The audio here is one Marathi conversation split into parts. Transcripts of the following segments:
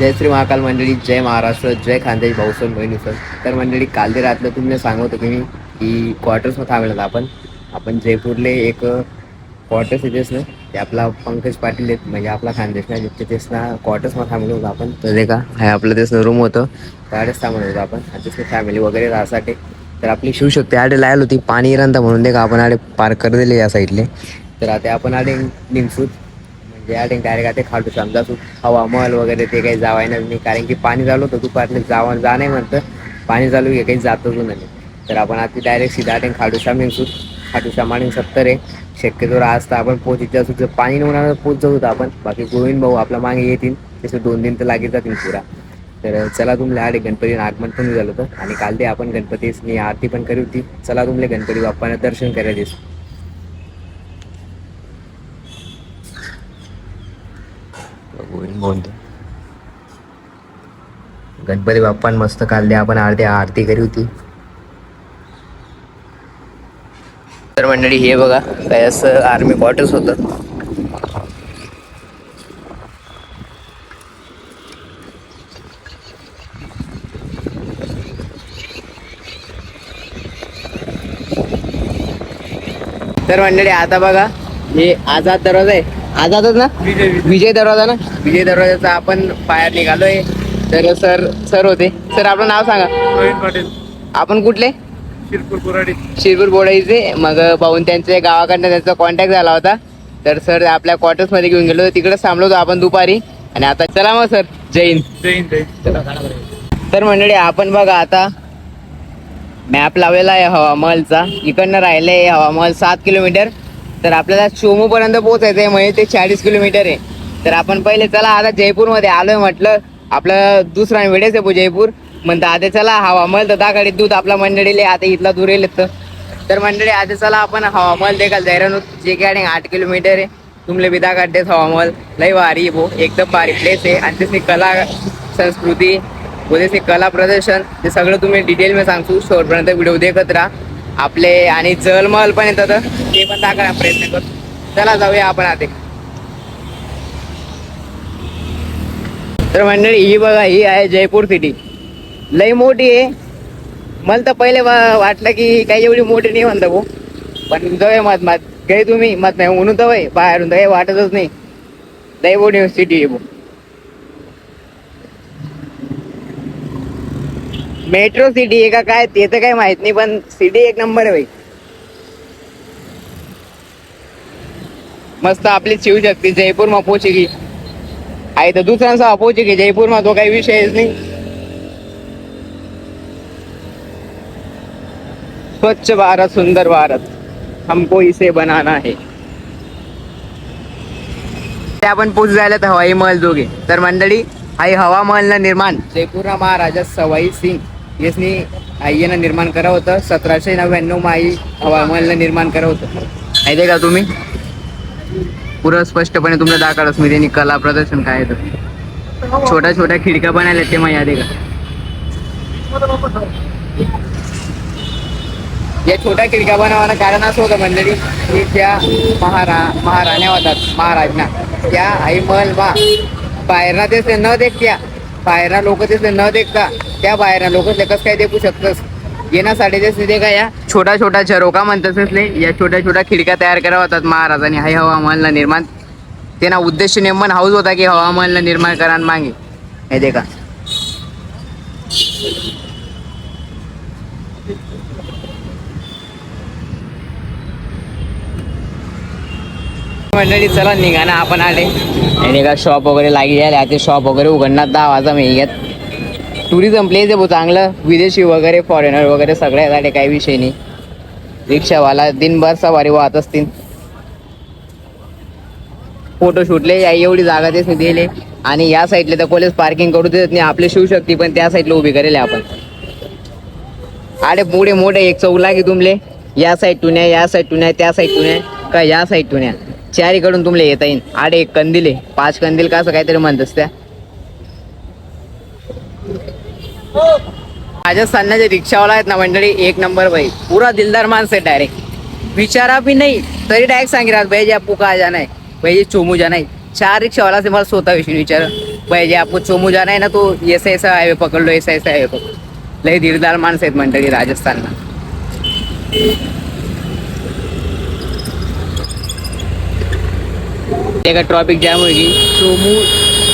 जय श्री महाकाल मंडळी जय महाराष्ट्र जय खानदेश भाऊसन बहिणीसन तर मंडळी काल ते रातलं तुम्ही सांगत होतो मी की क्वार्टर्समध्ये थांबलेलो आपण. आपण जयपूरले एक क्वार्टर्स येतेच ना ते आपला पंकज पाटील आहेत म्हणजे आपला खानदेश ना जिथे तेच ना क्वार्टर्समध्ये थांबलो होतो आपण. तर ते का हे आपलं तेच रूम होतं. त्यावेळेस थांबलो होतो आपण. आणि फॅमिली वगैरे राहसाठी तर आपली शिवशक्ती आडे लायल होती पाणी रांधा म्हणून दे का आपण आडे पार्क कर दिले या साईडले तर आता आपण आडे निघसूत म्हणजे आडे डायरेक्ट आता खालू समजा तू हवा महल वगैरे ते काही जावायनाच नाही कारण की पाणी चालू होतं दुपारले जावा जा नाही म्हणतं. पाणी चालू हे काही जातच नाही. तर आपण आता डायरेक्ट सीधा खाडू खाडूशा निघसूत खाटूशा माणून सत्तर आहे. शक्यतो आज तर आपण पोहोचित असू जर पाणी नव्हणार पोहोचत होतं आपण. बाकी गोविंद भाऊ आपल्या मागे येतील तसे दोन दिन तर लागेल जातील पुरा. तर चला तुमल्या आडे गणपती आगमन पण झालं होतं. आणि काल ते आपण गणपतीसनी आरती पण करी होती. चला तुमले गणपती बाप्पाने दर्शन करायला दिस गोविंद भाऊ गणपती बाप्पान मस्त काल आपण आरती आरती करी होती. तर मंडळी हे बघा काय असं आर्मी क्वार्टर्स होतं. तर मंडळी आता बघा हे आझाद दरवाजा आहे. आझादच ना? विजय दरवाजा ना? विजय दरवाजाचा आपण बाहेर निघालोय. तर सर सर होते. सर आपलं नाव सांगा. रोहित पाटील. आपण कुठले? शिरपूर कुराडी शिरपूर बोडाईचे मग भाऊन त्यांच्या गावाकडनं त्यांचा कॉन्टॅक्ट झाला होता. तर सर आपल्या क्वार्टर्समध्ये घेऊन गेलो. तिकडेच थांबलो होतो आपण दुपारी. आणि आता चला मग सर. जय हिंद. जय हिंद जय हिंद. तर मंडळी आपण बघा आता मॅप लावलेला आहे हवामहलचा. इकडनं राहिले हवामहल सात किलोमीटर. तर आपल्याला शोमू पर्यंत पोहोचायचं आहे म्हणजे ते चाळीस किलोमीटर आहे. तर आपण पहिले चला आता जयपूरमध्ये आलोय म्हटलं आपलं दुसरा वेळेस आहे जयपूर. म्हणतं आता चला हवामहल तर दाखडी दूध आपला मंडळीले आता इथला दूर येईल तर. तर मंडळी आता चला आपण हवामहल देखाल जायरानू जे काय आठ किलोमीटर आहे. तुमले बिदा काढतेच हवामहल लय भारी भो एकदम भारी प्लेस आहे. आणि त्याची कला संस्कृती व त्याचे कला प्रदर्शन ते सगळं तुम्ही डिटेल मी सांगतो. शेवटपर्यंत व्हिडिओ देखत राहा. आपले आणि जलमहल पण येतात ते पण दाखवण्याचा प्रयत्न करतो. चला जाऊया आपण आधी. तर मंडळी ही बघा ही आहे जयपूर सिटी लई मोठी आहे. मला तर पहिले वाटलं की काही एवढी मोठी नाही म्हणता भाऊ. पण जाऊया मत मत काही तुम्ही मत नाही. म्हणून तर वय बाहेरून तर काही वाटतच नाही. लई मोठी सिटी आहे भाऊ. मेट्रो सिटी आहे का काय ते तर काही माहीत नाही पण सिटी एक नंबर आहे भाई मस्त आपली शिवशक्ती जयपूरमा पोहोची की आहे तर दुसऱ्यांचा अपोचे की जयपूरमा तो काही विषयच नाही. स्वच्छ भारत सुंदर भारत हमको इसे बनाना है. ते आपण पोच जायला तर हवाई महल दोघे तर मंडळी आई हवा महलनं निर्माण जयपूर महाराजा सवाई सिंग. यसनी आईनं निर्माण करा होतं. सतराशे नव्याण्णव मा आई हवा निर्माण करा होतं. माहिती का तुम्ही? पुरं स्पष्टपणे तुम्हाला दाखवलंच मी त्यांनी कला प्रदर्शन काय आहे छोट्या छोट्या खिडक्या बनायला ते माहिती का? या छोट्या खिडक्या बनवायला कारण असं होतं मंडळी की त्या महारा महाराण्या होतात महाराजना. त्या आई महल बा. बाहेरना तेच न देखत्या. बाहेरना लोक तेच न देखता. त्या बाहेरना लोक कसं काय देखू शकतस? येण्यासाठी तेच ते का या? छोटा छोटा झरोका म्हणतात असले या छोट्या छोट्या खिडक्या तयार करा होतात महाराजांनी हाय हवामानला निर्माण त्यांना उद्देश नेमन हाऊस होता की हवामानला निर्माण करा मागे. हे देखा. मंडळी चला निघा ना आपण आले. आणि का शॉप वगैरे लागली आले आता शॉप वगैरे उघडणार दहा वाजा येत. टुरिझम प्लेस आहे भाऊ चांगलं. विदेशी वगैरे फॉरेनर वगैरे सगळे झाले काही विषय नाही. रिक्षावाला दिनभर सवारी वाहत असतील. फोटो शूटले या एवढी जागा तेच दिले आणि या साईडले तर कोलेज पार्किंग करू देत नाही आपले शिवशक्ती पण त्या साईडला उभी करेल आपण. अरे पुढे मोठे एक चौक की तुमले. या साईडतून टुन्या या साईड आहे त्या साईडतून आहे का या साईडतून टुन्या चारीकडून तुमले येता येईल आडे एक कंदील आहे. पाच कंदील का असं काहीतरी म्हणतस त्या राजस्थानला जे रिक्षावाला आहेत ना मंडळी एक नंबर भाई पुरा दिलदार माणसं आहे डायरेक्ट विचारा भी नाही तरी डायरेक्ट सांगितलं भाई जे आपू का जाना आहे? भाई जे चोमू जाना आहे. चार रिक्षावाला से मला स्वतः विषयी विचार. भाई जे आपको चोमू जाना आहे ना तो ऐसा ऐसा हायवे पकडलो लो ऐसा हायवे पकडलो. लय दिलदार माणसं आहेत मंडळी राजस्थानला ते का ट्रॉफिक जॅम होईल. चोमू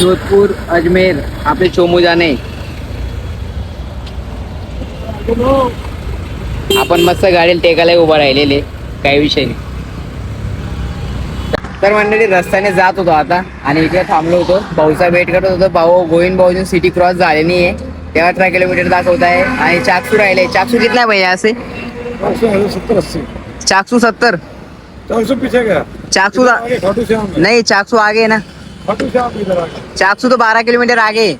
जोधपूर अजमेर आपले चोमू जाणे. आपण मस्त गाडीला टेकायला उभं राहिलेले काही विषय नाही. तर मंडळी रस्त्याने जात होतो आता आणि इकडे थांबलो होतो. भाऊचा वेट करत होतो. भाऊ गोविंद भाऊजून सिटी क्रॉस झाले नाहीये. तेव्हा अठरा किलोमीटर दाखवत आहे. आणि चाकसू राहिले. चाकसू कितना आहे भैया असे? चाकसू सत्तर चाकसू नहीं चाकसू आगे ना. चाकसू तो बारह किलोमीटर आगे. है।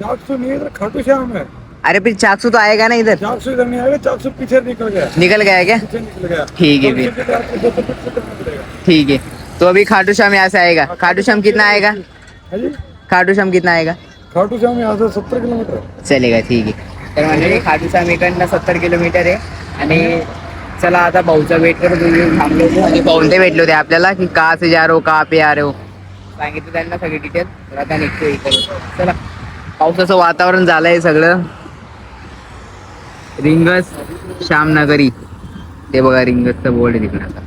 चार सौ नहीं खाटू श्याम है. अरे फिर चाकसू तो आएगा ना इधर। चार सौ इधर नहीं आएगा चार सौ पीछे निकल गया। निकल गया है क्या? पीछे निकल गया। ठीक है फिर। ठीक है। तो अभी खाटू श्याम यहाँ से आएगा। खाटू श्याम कितना आएगा? है खाटू श्याम कितना आएगा? खाटू श्याम यहाँ से सत्तर किलोमीटर। चलेगा ठीक आहे तर मंडळी खाटू श्याम इकडनं सत्तर किलोमीटर आहे आणि चला आता भाऊचा वेट करत होतो थांबलो होतो. आणि भेटले होते आपल्याला की का से जा रो का पे आ रे हो. सांगितलं त्यांना सगळी डिटेल तर आता निघतो इकडे. चला. पावसाचं वातावरण झालंय सगळं. रिंगस श्यामनगरी. ते बघा रिंगसचं बोर्ड आहे तिकडे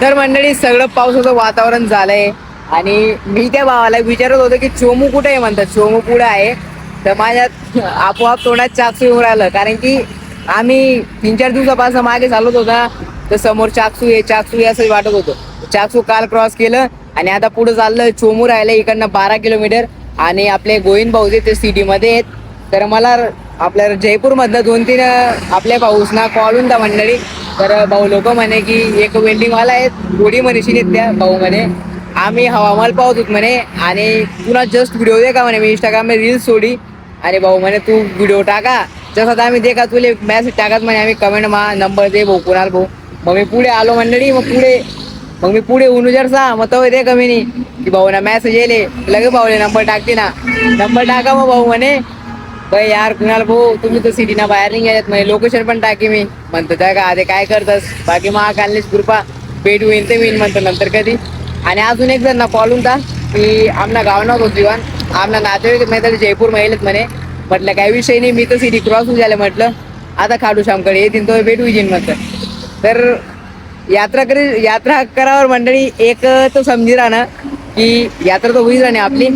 तर मंडळी सगळं पावसाचं वातावरण झालंय. आणि मी त्या भावाला विचारत होतो की चोमू कुठे आहे म्हणतात? चोमू पुढे आहे. तर माझ्यात आपोआप तोंडात चाकसू येऊन राहिलं. कारण की आम्ही तीन चार दिवसापासून मागे चालत होता. तर समोर चाकसू आहे चाकसू आहे असं वाटत होतं. चाकसू काल क्रॉस केलं आणि आता पुढे चाललं चोमू राहिलं इकडनं बारा किलोमीटर. आणि आपले गोविंद भाऊ जे ते सिटीमध्ये आहेत. तर मला आपल्या जयपूरमधनं दोन तीन आपल्या भाऊसना कॉल होता मंडळी. तर भाऊ लोक म्हणे की एक वेल्डिंगवाला आहेत गोडी मनीषी त्या भाऊ म्हणे. आम्ही हवामाल पाहत होत म्हणे. आणि तुला जस्ट व्हिडिओ दे का म्हणे. मी इंस्टाग्राम रील्स सोडी. आणि भाऊ म्हणे तू व्हिडिओ टाका. जसं आता आम्ही देखा तुले मॅसेज टाकत म्हणे. आम्ही कमेंट मा नंबर दे भाऊ कुणाल भाऊ. मग मी पुढे आलो मंडळी मग पुढे. मग मी पुढे उनुजरसा मग तो दे कमी नाही की भाऊ ना मॅसेज येले. लगे भाऊले नंबर टाकते ना. नंबर टाका मग भाऊ म्हणे. बाई यार कुणाल भाऊ? तुम्ही तर सिटीना बाहेर नाही गेल्यात म्हणजे लोकेशन पण टाकी मी. म्हणतो त्या का अरे काय करतस? बाकी मग कृपा भेट होईल ते होईल म्हणतो नंतर कधी. आणि अजून एक जण ना कॉल होता की आमना गाव नव्हतो जीवन. आमना नातेवाईक म्हणजे जयपूर महिलेत म्हणे. म्हटलं काही विषय नाही मी तर सिटी क्रॉस होऊ झाले म्हटलं. आता खाडू श्यामकडे येतील तो भेट होईल म्हटलं. तर यात्रा करी यात्रा करावर मंडळी एक तर समजी राहणं की यात्रा तर होईच राहणे आपली.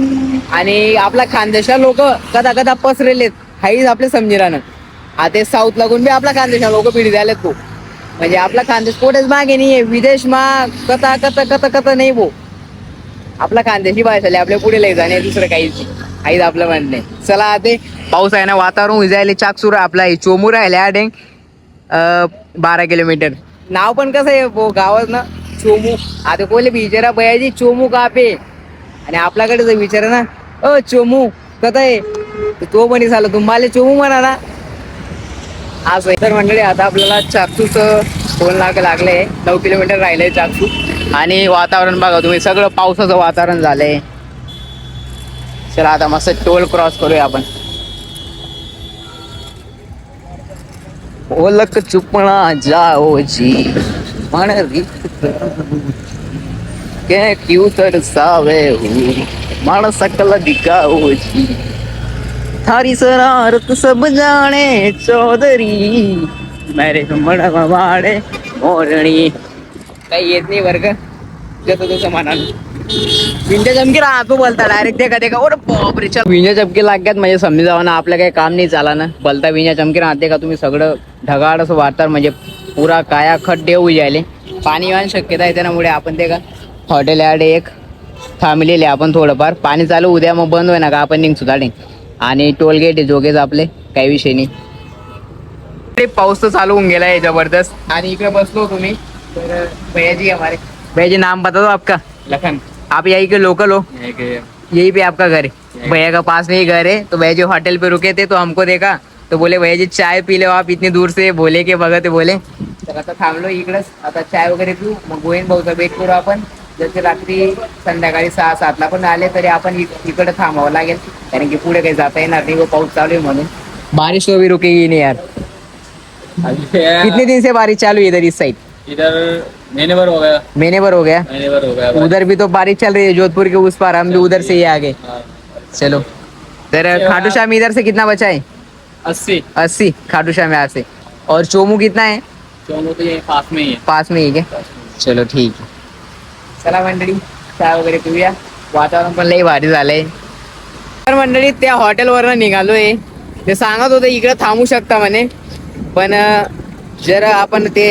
आणि आपला खानदेशा लोक कदा कदा पसरेलेत. हाईच आपले समजी राहणं आता साऊथ लागून बी आपला खानदेशा लोक पिढी झालेत भाऊ. म्हणजे आपला खानदेश कोठेच मागे नाहीये. विदेश मा कथा कथा कथा कथा नाही भाऊ. आपला खानदेशी भाषा आपल्या पुढे लय जाणे दुसरं काहीच आईच काहीच आपलं म्हणणं चला ते पाऊस आहे ना वातावरण उजायले चाकसूर आपला चोमूर आहे डेंग बारा किलोमीटर. नाव पण कसं आहे भाऊ गावात ना चोमू. आता कोले बिचारा बयाजी चोमू कापे. आणि आपल्याकडे जर विचार ना अ चोमू कथा आहे. तर तो पण झालं तुम्हाला चोमू म्हणा ना. असं तर मंडळी आता आपल्याला चाकसूच फोन लाग लागले नऊ किलोमीटर राहिलंय चाकसू आणि वातावरण बघा तुम्ही सगळं पावसाचं वातावरण झालंय. चला आता मस्त टोल क्रॉस करूया आपण. ओलक चुपणा जाओ जी मन रीत के क्यों तरसावे हो मन सकल दिखाओ जी थारी शरारत सब जाने चौधरी मेरे मन वाडे मोरणी काही येत नाही वर्ग जसं तसं म्हणाल विंजा चमकी राहतो बोलता डायरेक्ट ते देखा का ओर बापरे चल विंजा चमकी लागल्यात म्हणजे समजा ना आपलं काही काम नाही चाला ना बोलता विंजा चमकी राहते का तुम्ही सगळं ढगाळ असं वाढतात म्हणजे पुरा काया खड्डे होऊ जायले पाणी येण्याची शक्यता आहे त्यामुळे आपण ते का हॉटेल यार्ड एक. थांबलेले आपण थोडंफार. पाणी चालू उद्या मग बंद होईना का? आपण निघतो दाडे आणि टोल गेट आहे जोगेच आपले. काही विषय नाही. पाऊस तर चालू होऊन गेलाय जबरदस्त. आणि इकडे बसलो तुम्ही तर भैया जी हमारे. भैया जी नाम बता दो आपका. लखन. आप यही के लोकल हो? यही पे आपका घर है. भैया का पास में ही घर है. तो भैया जी होटल पे रुके थे तो हमको देखा. तो बोले भैया जी चाय पी लो आप इतनी दूर से. बोले के बघत आहे बोले. तर आता थांबलो इकडंच. आता चाय वगैरे पिऊ. मग गोविंद भाऊचा वेट करू आपण. जसे रात्री संध्याकाळी सहा सातला पण आले तरी आपण इक- इकडं थांबावं लागेल. कारण की पुढे काही जाता येणार नाही व पाऊस चालू आहे म्हणून. बारिश तो भी रुकेगी नहीं यार. कितने दिन से बारिश चालू है इधर इस साइड इधर महीने भर हो गया. महीने भर हो गया? महीने भर हो गया भाई। उधर भी तो बारिश चल रही है जोधपुर के उस पार हम भी उधर से ही आ गए हाँ। चलो। तर खाटू श्याम इधर से कितना बचा है? अस्सी। अस्सी। खाटू श्याम यहाँ से। और चोमू कितना है? चौंगो तो ये पास में ही है। पाच में ही का चलो ठीक आहे चला मंडळी चहा वगैरे पिऊया. वातावरण पण लई भारी झालंय. तर मंडळी त्या हॉटेलवरनं निघालोय. ते सांगत होते इकडे थांबू शकता म्हणे. पण जर आपण ते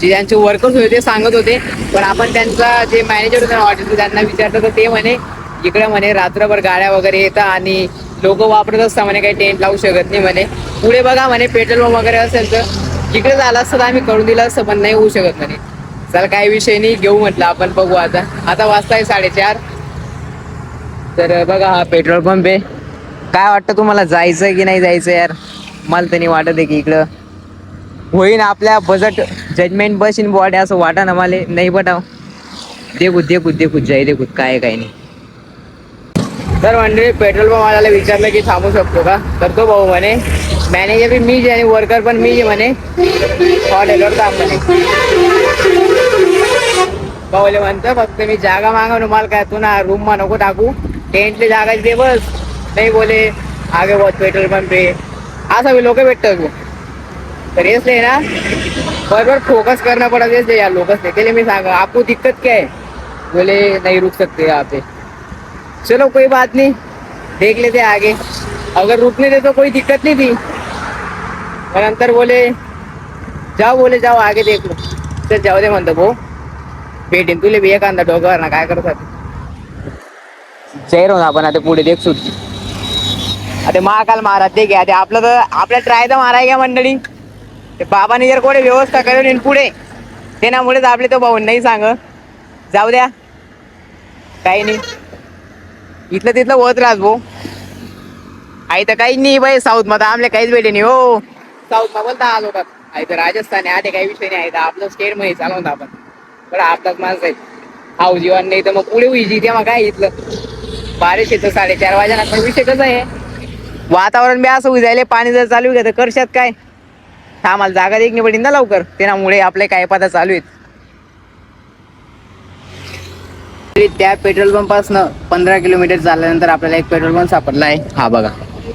जे ज्यांचे वर्कर्स होते ते सांगत होते. पण आपण त्यांचा जे मॅनेजर होते हॉटेलचे त्यांना विचारलं तर ते म्हणे इकडे म्हणे रात्रभर गाड्या वगैरे येतात आणि लोक वापरत असतात म्हणे काही टेंट लावू शकत नाही म्हणे. पुढे बघा म्हणे पेट्रोल पंप वगैरे असेल तर इकडे झालं असतं तर आम्ही करून दिलं असतं पण नाही होऊ शकत म्हणे. चल काही विषय नाही घेऊ म्हटलं आपण बघू आता. आता वाजताय साडेचार. तर बघा हा पेट्रोल पंप आहे. काय वाटतं तुम्हाला जायचं की नाही जायचं यार? मला तर नाही वाटत आहे की इकडं. होईन आपल्या बजेट जजमेंट बसीन बॉडी असं वाटा ना मला. नाही बटाव देखू देखू देखू जय देखू काय काय नाही. तर म्हणजे पेट्रोल पंप वाल्याला विचारलं की थांबू शकतो का? तर तो भाऊ म्हणे मॅनेजर बी मीच आणि वर्कर पण मीच म्हणे हॉटेलवर थांब म्हणे भाऊले म्हणतं फक्त मी जागा मागवून मला काय तू ना रूम मा नको टाकू. टेंटले जागा दे बस. नाही बोले आगे बहुत पेट्रोल पंप रे. असं मी लोक भेटतं तू तर नाही ना बरोबर फोकस करणं पडत हेच या लोकच नाही त्याला मी मैं सांगा आपू दिक्कत काय बोले नाही रुक सकते यहाँ चलो कोई बात नहीं। देख लेते आगे। अगर रुकने दे तो कोई दिक्कत नहीं थी। पर अंतर बोले जाओ बोले जाओ आगे देख लो। चल जाऊ दे म्हणतो भाऊ भेटेन तुले बी एखादा डोक्यावर ना काय करतात जय ना आपण आता पुढे देख सुट आता महाकाल महाराज ते घ्या ते आपलं तर आपल्या ट्राय तर माराय घ्या मंडळी। ते बाबाने जर कोणी व्यवस्था करून येईल पुढे तेनामुळेच आपले तो भाऊ नाही सांग जाऊ द्या। काही नाही। इथलं तिथलं होत राहत भाऊ. आई तर काही नाही बाई साऊथमध्ये आमले काहीच भेटे नाही हो. साऊथमध्ये बोलता आलो का आई तर राजस्थान आहे आता काही विषय नाही आहे आपलं स्टेटमध्ये चालवतो आपण. बरं आपलाच माणसं आहे. हाऊ जीवन नाही तर मग पुढे होईल तेव्हा काय इथलं? बारिश येतं साडेचार वाजेला पण विषय कसा आहे? वातावरण बी असं उजायले पाणी जर चालू आहे तर करशात काय? मला जागा देखणी पडेल ना लवकर त्यामुळे आपले काय पदा चालू आहेत. तरी त्या पेट्रोल पंपासनं पंधरा किलोमीटर चालल्यानंतर आपल्याला एक पेट्रोल पंप सापडला आहे. हा बघा.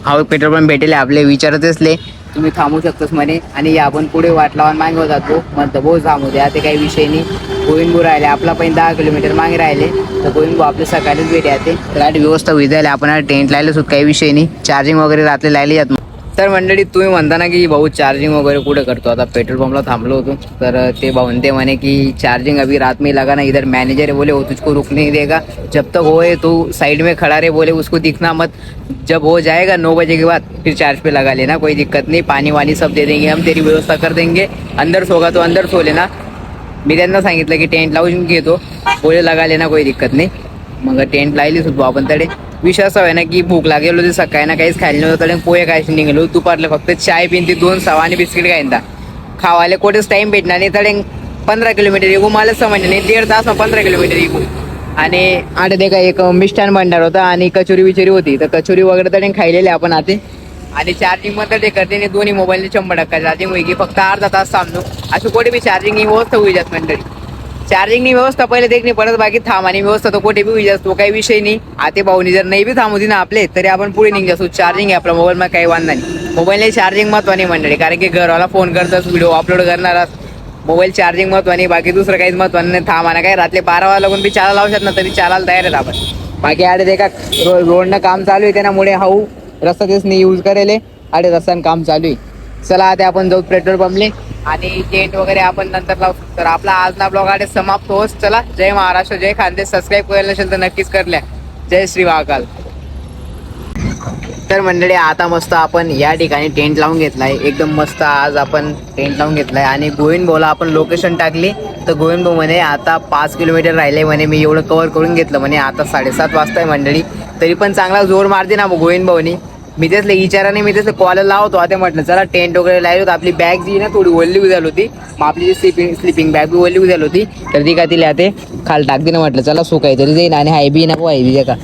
हा पेट्रोल पंप भेटेल आपले विचारत असले. तुम्ही थांबू शकतोस म्हणे. आणि आपण पुढे वाट लावून मागे जातो. म्हणतो भाऊ थांबू द्या ते काही विषय नाही. गोविंदभू राहिले आपला पण दहा किलोमीटर मागे राहिले. तर गोविंदभू आपले सकाळीच भेटे येते. गाडी व्यवस्था होई आपण टेंट लायला सुद्धा काही विषय नाही. चार्जिंग वगैरे रात्री लायले जात तर मंडळी, तुम्ही म्हणता ना की भाऊ चार्जिंग वगैरे कुठे करतो? आता पेट्रोल पंपला थांबलो होतो. तर ते भाऊ ते म्हणे की चार्जिंग अभी रात में लगा ना, इधर मैनेजर है बोले, वो तुझको नहीं देगा। जब तक होए तो साइड में खड़ा रहे, बोले, उसको दिखना मत। जब हो जाएगा नौ बजे के बाद, फिर चार्ज पे लगा लेना, कोई दिक्कत नहीं। पानी वानी सब दे देंगे हम, तेरी व्यवस्था कर देंगे। अंदर सोगा तो अंदर सो लेना। मी त्यांना सांगितलं की टेंट लावून घेतो बोले, लगा लेना, कोई दिक्कत नाही। मग टेंट लायली सुद्धा आपण तडे विषय असा आहे ना की भूक लागेल होती सकाळी ना काहीच खायला नव्हतं तडे पोहे खायचे निघालो. दुपारला फक्त चाय पिन ते दोन सवा आणि बिस्किट खायला. खावायला कुठेच टाइम भेटणार नाही. तडे पंधरा किलोमीटर येऊ मला समजलं नाही. दीड तास पंधरा किलोमीटर येऊ आणि आठ ते काय एक मिष्ठान भांडार होता आणि कचोरी बिचोरी होती. तर कचोरी वगैरे तडे खायलेली आपण आते आणि चार्जिंगमध्ये ते करते आणि दोन्ही मोबाईलचे शंभर टक्का चार्जिंग होईल की फक्त अर्धा तास थांबलो. अशी कोठे बी चार्जिंग व्यवस्था होईल जात मंडळी चार्जिंगनी व्यवस्था पहिले देख नाही परत बाकी थांबानी व्यवस्था तो कुठे बी होईल काही विषय नाही. आते भाऊनी जर नाही बी थांबू ना आपले तरी आपण पुढे निघ असतो चार्जिंग आहे आपला मोबाईल मध्ये काही वांधा नाही. मोबाईलने चार्जिंग महत्वाने मंडळी कारण की घरवाला फोन करतास व्हिडिओ अपलोड करणार मोबाईल चार्जिंग महत्वाने बाकी दुसरं काहीच महत्वानं नाही. थांबाना काय रात्री बारा वाजता लागून बी चाला लावू शकत ना तरी चालायला तयार आहेत आपण. बाकी आडे देखा का रो रोडनं काम चालू आहे त्यामुळे हाऊ रस्ता तेच नाही यूज करेल. आडे रस्त्यानं काम चालू आहे. चला आता आपण जाऊ पेट्रोल पंपले. आणि टेंट वगैरे आपण नंतर लावू तर आपला आजचा ब्लॉग आडे समाप्त होस चला जय महाराष्ट्र जय खानदेश. सबस्क्राईब करायला नसेल तर नक्कीच करल्या. जय श्री महाकाल. तर मंडळी आता मस्त आपण या ठिकाणी टेंट लावून घेतलाय. एकदम मस्त आज आपण टेंट लावून घेतलाय. आणि गोविंद भाऊला आपण लोकेशन टाकली. तर गोविंद भाऊ म्हणे आता पाच किलोमीटर राहिले म्हणे. मी एवढं कव्हर करून घेतलं म्हणे. आता साडेसात वाजता आहे मंडळी. तरी पण चांगला जोर मारते ना गोविंद भाऊनी मी तेच इचाराने मी तेच कॉल लावतो. आता म्हटलं चला टेंट वगैरे लावली होती. आपली बॅग जी ना थोडी ओल्ली झाली होती. मग आपली जी स्लिपिंग स्लिपिंग बॅग बी ओल्ली झाली होती. तर ती का तिला ते खाल टाकते ना म्हटलं. चला सुकाय तरी जाईन. आणि हाय बी नको हाय बी का?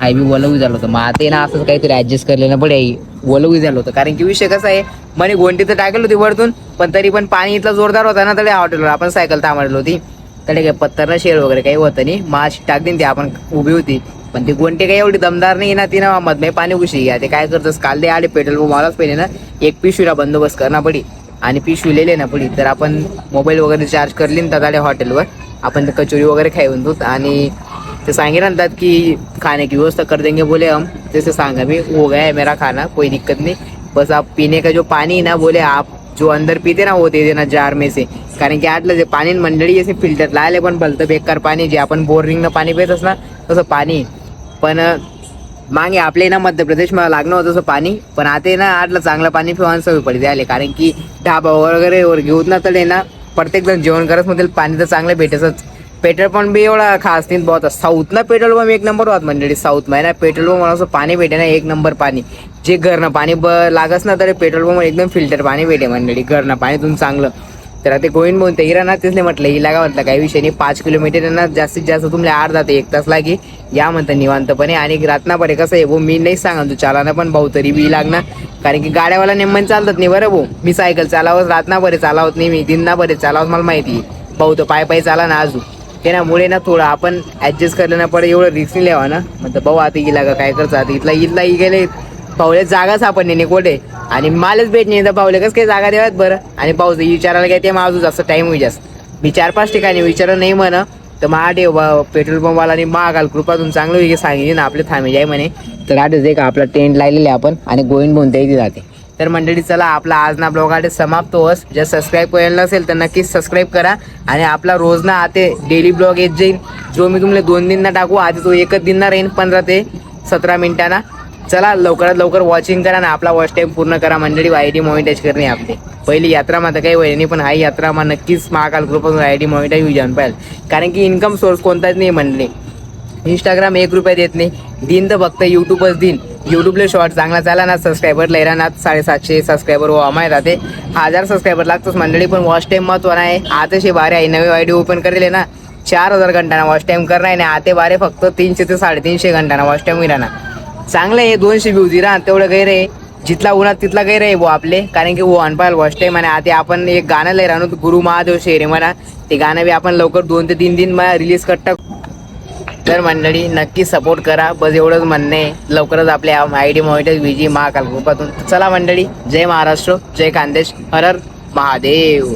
हाय बी ओलं झालं होतं. मग आता ना असंच काहीतरी ऍडजस्ट करले ना पडे ओलं झालं होतं. कारण की विषय कसा आहे म्हणे गोंटी तर टाकेल होती वरतून पण तरी पण पाणी इथलं जोरदार होता ना तरी हॉटेलवर आपण सायकल थांबलेलो होती. तरी काय पत्तर ना शेळ वगैरे काही होतं नाही. माशी टाकली ती आपण उभी होती. पण ती कोणते काही एवढी दमदार नाही ना ती ना मत नाही पाणी घुशी घ्या. ते काय करतस काल दे आले पेट्रोल मलाच पहिले ना. एक पिशवीला बंदोबस्त करणं पडी. आणि पिशवी लिहिले ना पडी. तर आपण मोबाईल वगैरे चार्ज करली ना दादा हॉटेलवर आपण ते कचोरी वगैरे खाऊन दूत आणि ते सांगे म्हणतात की खाने की व्यवस्था कर देंगे बोले हम. जैसे सांगा भी हो गया है मेरा खाना कोई दिक्कत नहीं. बस आप पीने का जो पानी ना बोले आप जो अंदर पीते ना वो दे देना जार में से. कारण की आतलं जे पाणी मंडळी असे फिल्टर लायले पण भलतं बेकार पाणी जे आपण बोरिंगनं पाणी पितच ना तसं पाणी पण मागे आपले ना मध्य प्रदेश मला लागणं होतं असं पाणी पण आता ना आटलं चांगलं पाणी पिवायला सवय पडते आले कारण की ढाबा वगैरे वर घेऊन ना तर ना प्रत्येक जण जेवण करत मध्ये पाणी तर चांगलं भेटतच. पेट्रोल पंप बी एवढा खास नाही बहुत साऊथला पेट्रोल पंप एक नंबर होत मंडळी साऊथमध्ये. ना पेट्रोल पंप मला असं पाणी भेटे ना एक नंबर पाणी. जे घरनं पाणी ब लागस ना तरी पेट्रोल पंप एकदम फिल्टर पाणी भेटे मंडळी घरनं पाणी चांगलं. तर आता गोविंद बोलते हिरा ना तेच म्हटलं हिला काय म्हटलं काही विषय नाही. पाच किलोमीटर ना जास्तीत जास्त तुम्हाला आड जाते एक तास लागे. या म्हणतं निवांतपणे. आणि रातनापणे कसं आहे भाऊ मी नाही सांगा तू चालाना पण भाऊ तरी बी लागणार. कारण की गाड्यावाला नेमन चालतात नाही बरं भाऊ? मी सायकल चालावत रातनाभरे चालावत नाही मी दिनाभरे चालावत मला माहिती आहे. भाऊ तर पाय पाय चाला ना अजून. त्यामुळे ना ना थोडं आपण ऍडजस्ट करलं ना पडे एवढं रिस्क नाही लिहावा ना. म्हणतं भाऊ आता गेला का काय करतो आता इथला इथला गेले. पावले जागा सापडणे नाही कोठे? आणि मालच भेटणे तर पावले कसं काही जागा देवात बरं? आणि पाऊस विचारायला काय ते माझं जास्त टाइम होईल जास्त. मी चार पाच ठिकाणी विचारलं नाही म्हण. तर महाडे पेट्रोल पंपवाला मागाल कृपा कृपातून चांगलं होईल सांगितली ना आपले थांबे जाय म्हणे. तर आठच एक आपला टेंट लायलेले आपण आणि गोविंद बोलता इथे जाते. तर मंडळी चला आपला आज ना ब्लॉग आठ समाप्त होस जर सबस्क्राईब केलं नसेल तर नक्कीच सबस्क्राईब करा. आणि आपला रोज ना आते डेली ब्लॉग येत जाईल जो मी तुम्हाला दोन दिन ना टाकू आधी तो एकच दिन ना राहीन पंधरा ते सतरा मिनिटांना. चला लवकरात लवकर वॉचिंग करा ना आपला वॉच टाईम पूर्ण करा. मंडळी आय डी मॉनिटाईज करणे आपली. पहिली यात्रा मात्र काही वय नाही पण हा यात्रा मग नक्कीच महाकाल कृपातून आय डी मॉनिटाईज होऊ जाऊन पाहिजे कारण की इन्कम सोर्स कोणताच नाही म्हणले इंस्टाग्राम एक रुपया देत नाही. दिन तर फक्त यूट्यूबच दिन. यूट्यूबला शॉर्ट चांगला चाला ना सबस्क्रायबर लैरा ना साडेसातशे सबस्क्रायबर व अमाय राहते. हजार सबस्क्रायबर लागतोच मंडळी पण वॉच टाइम महत्वाना आहे. आताशे बारे आहे नवी आय डी ओपन करेल ना. चार हजार घंटाना वॉच टाइम करणार आहे आणि आते बारे फक्त तीनशे ते साडेतीनशे घंटाना वॉच टाइम राहणार चांगलं आहे दोनशे बी होती ना तेवढं गैर आहे. जिथला उन्हात तिथला गैर आहे वो आपले. कारण की वो अनपाल वॉच टाईम आणि आता आपण एक गाणं लय राहणो गुरु महादेव शेरे म्हणा ते गाणं बी आपण लवकर दोन ते तीन दिन रिलीज करता तर मंडळी नक्की सपोर्ट करा. बस एवढंच म्हणणं आहे. लवकरच आपल्या आय डी मॉनिटर विजी महाकाल ग्रुपातून चला मंडळी जय महाराष्ट्र जय खानदेश हर हर महादेव.